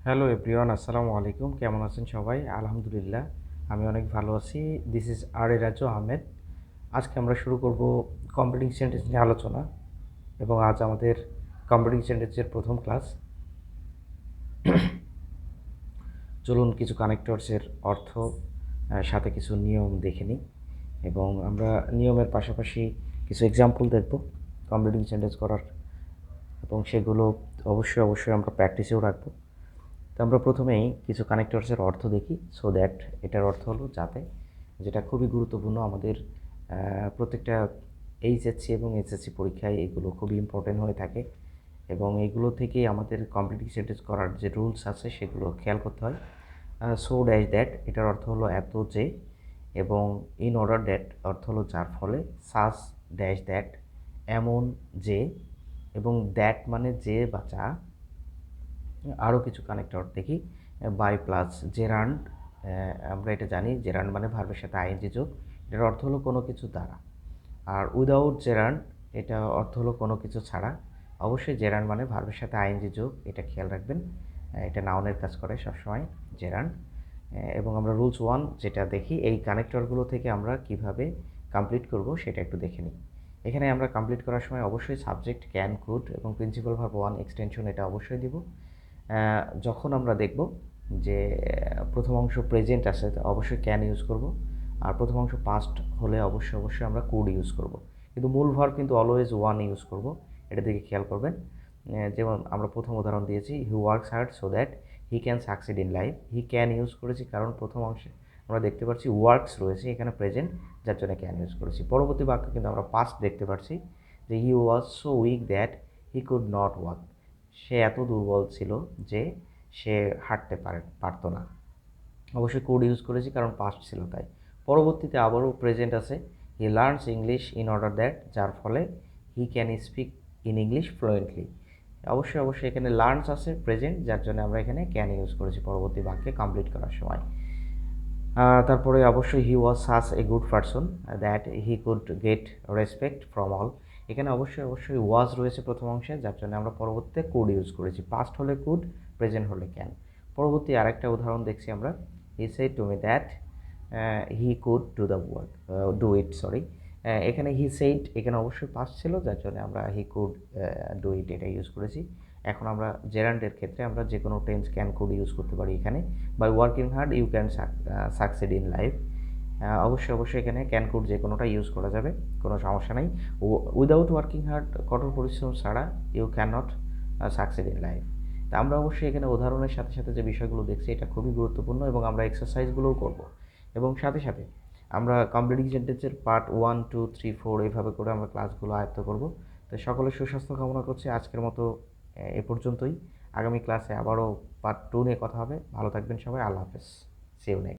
Hello everyone আসসালামু আলাইকুম কেমন আছেন সবাই আলহামদুলিল্লাহ আমি অনেক ভালো আছি this is R A Raju Ahmed আজকে আমরা শুরু করব কম্পিউটিং সেন্টেন্স নিয়ে আলোচনা এবং আজ আমাদের কম্পিউটিং সেন্টেন্সের প্রথম ক্লাস চলুন কিছু কানেক্টরসের অর্থ সাথে কিছু নিয়ম দেখে নিই এবং আমরা নিয়মের পাশাপাশি কিছু এক্সাম্পল দেখব কম্পিউটিং সেন্টেন্স করার এবং সেগুলো অবশ্যই অবশ্যই আমরা প্র্যাকটিসেও রাখব তো আমরা প্রথমেই কিছু কানেক্টরসের অর্থ দেখি সো দ্যাট এটার অর্থ হলো যাতে যেটা খুবই গুরুত্বপূর্ণ আমাদের প্রত্যেকটা এইচএসসি এবং এসএসসি পরীক্ষায় এগুলো খুবই ইম্পর্টেন্ট হয়ে থাকে এবং এগুলো থেকেই আমাদের সেন্টেন্স করার যে রুলস আছে সেগুলো খেয়াল করতে হয়। সো ড্যাশ দ্যাট এটার অর্থ হলো এত যে এবং ইন অর্ডার দ্যাট অর্থ হলো যার ফলে সাস ড্যাশ দ্যাট এমন যে এবং দ্যাট মানে যে বা যা আরও কিছু কানেক্টর দেখি, বাই প্লাস জেরান্ড আমরা এটা জানি জেরান্ড মানে ভার্বের সাথে আইএনজি যোগ, এটার অর্থ হলো কোনো কিছু দ্বারা। আর উইদাউট জেরান্ড এটা অর্থ হলো কোনো কিছু ছাড়া। অবশ্যই জেরান্ড মানে ভার্বের সাথে আইএনজি যোগ, এটা খেয়াল রাখবেন এটা নাউনের কাজ করে সবসময় জেরান্ড এবং আমরা রুলস ওয়ান যেটা দেখি, এই কানেক্টরগুলো থেকে আমরা কীভাবে কমপ্লিট করব সেটা একটু দেখে নিই। এখানে আমরা কমপ্লিট করার সময় অবশ্যই সাবজেক্ট, ক্যান, কুড এবং প্রিন্সিপাল ভার্ব ওয়ান এক্সটেনশন এটা অবশ্যই দিব। যখন আমরা দেখব যে প্রথম অংশ প্রেজেন্ট আছে অবশ্যই ক্যান ইউজ করব। আর প্রথম অংশ পাস্ট হলে অবশ্যই অবশ্যই আমরা কুড ইউজ করব। কিন্তু মূল ভার্ব কিন্তু অলওয়েজ ওয়ান ইউজ করব। এটা দিকে খেয়াল করবেন। যেমন আমরা প্রথম উদাহরণ দিয়েছি he works hard so that he can succeed in life he can use করেছি কারণ প্রথম অংশে আমরা দেখতে পাচ্ছি ওয়ার্কস রয়েছে এখানে প্রেজেন্ট যার জন্য ক্যান ইউজ করেছি। পরবর্তী বাক্যে কিন্তু আমরা পাস্ট দেখতে পাচ্ছি যে he was so weak that he could not walk সে এত দুর্বল ছিল যে সে হাঁটতে পারে পারতো না। অবশ্যই কোড ইউজ করেছি কারণ পাস্ট ছিল তাই। পরবর্তীতে আবারও প্রেজেন্ট আছে। He learns English in order that যার ফলে he can speak in English fluently অবশ্যই অবশ্যই এখানে লার্নস আছে প্রেজেন্ট যার জন্য আমরা এখানে ক্যান ইউজ করেছি পরবর্তী বাক্যে কমপ্লিট করার সময়। তারপরে অবশ্যই he was such a good person that he could get respect from all এখানে অবশ্যই অবশ্যই ওয়াজ রয়েছে প্রথম অংশে, যার জন্য আমরা পরবর্তীতে কুড ইউজ করেছি। পাস্ট হলে কুড প্রেজেন্ট হলে ক্যান পরবর্তী আরেকটা উদাহরণ দেখছি আমরা। He say to me that he could do the work do it sorry এখানে হি সেইট এখানে অবশ্যই পাস ছিল, যার জন্য আমরা হি কুড ডু ইট এটা ইউজ করেছি। এখন আমরা জেরান্ডের ক্ষেত্রে আমরা যে কোনো টেন্স ক্যান কুড ইউজ করতে পারি এখানে। By working hard you can succeed in life অবশ্যই অবশ্যই এখানে ক্যান কুড যে কোনোটা ইউজ করা যাবে, কোনো সমস্যা নেই। উইদাউট ওয়ার্কিং হার্ড কঠোর পরিশ্রম ছাড়া you can not succeed in life তা আমরা অবশ্যই এখানে উদাহরণের সাথে সাথে যে বিষয়গুলো দেখছি, এটা খুবই গুরুত্বপূর্ণ এবং আমরা এক্সারসাইজগুলোও করব। এবং সাথে সাথে আমরা কমপ্লিটিং সেন্টেন্সের part one two three four এইভাবে করে আমরা ক্লাসগুলো আয়ত্ত করব। তো সকলের সুস্বাস্থ্য কামনা করছি, আজকের মতো, এ পর্যন্তই। আগামী ক্লাসে আবারও পার্ট টু নিয়ে কথা হবে। ভালো থাকবেন সবাই, আল্লাহ হাফেজ। সেও নেই